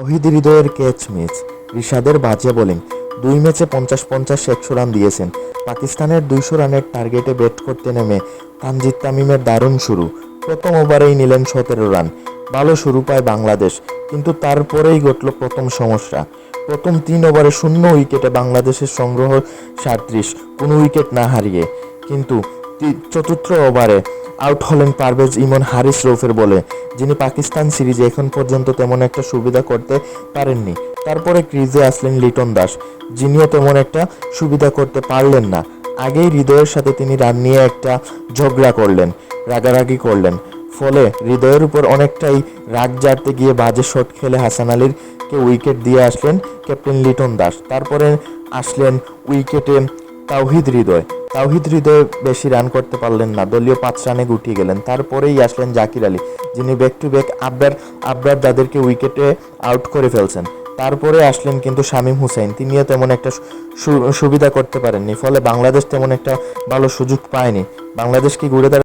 তাওহিদ হৃদয়ের catch match রিশাদের বাজে বোলিং দুই ম্যাচে পঞ্চাশ পঞ্চাশ একশো রান দিয়েছেন। পাকিস্তানের দুইশো রানের টার্গেটে ব্যাট করতে নেমে তানজিদ তামিমের দারুণ শুরু। প্রথম ওভারেই নিলেন সতেরো রান। ভালো শুরু পায় বাংলাদেশ, কিন্তু তারপরেই ঘটল প্রথম সমস্যা। প্রথম তিন ওভারে শূন্য উইকেটে বাংলাদেশের সংগ্রহ সাঁত্রিশ, কোনো উইকেট না হারিয়ে। কিন্তু চতুর্থ ওভারে আউট হলেন পারভেজ ইমন হারিস রৌফের বলে, যিনি পাকিস্তান সিরিজে এখন পর্যন্ত তেমন একটা সুবিধা করতে পারেননি। তারপরে ক্রিজে আসলেন লিটন দাস, যিনিও তেমন একটা সুবিধা করতে পারলেন না। আগেই হৃদয়ের সাথে তিনি রান নিয়ে একটা ঝগড়া করলেন, রাগারাগি করলেন। ফলে হৃদয়ের উপর অনেকটাই রাগ জারতে গিয়ে বাজে শট খেলে হাসান আলীর কে উইকেট দিয়ে আসলেন ক্যাপ্টেন লিটন দাস। তারপরে আসলেন উইকেটে তাওহিদ হৃদয়। তাওহিদ হৃদয়ে বেশি রান করতে পারলেন না। দলীয় পাঁচ রানে গুটিয়ে গেলেন। তারপরেই আসলেন জাকির আলী, যিনি back to back Abrar Abrar দাদেরকে উইকেটে আউট করে ফেলছেন। তারপরে আসলেন কিন্তু শামীম হুসাইন। তিনিও তেমন একটা সুবিধা করতে পারেননি, ফলে বাংলাদেশ তেমন একটা ভালো সুযোগ পায়নি। বাংলাদেশ কি ঘুরে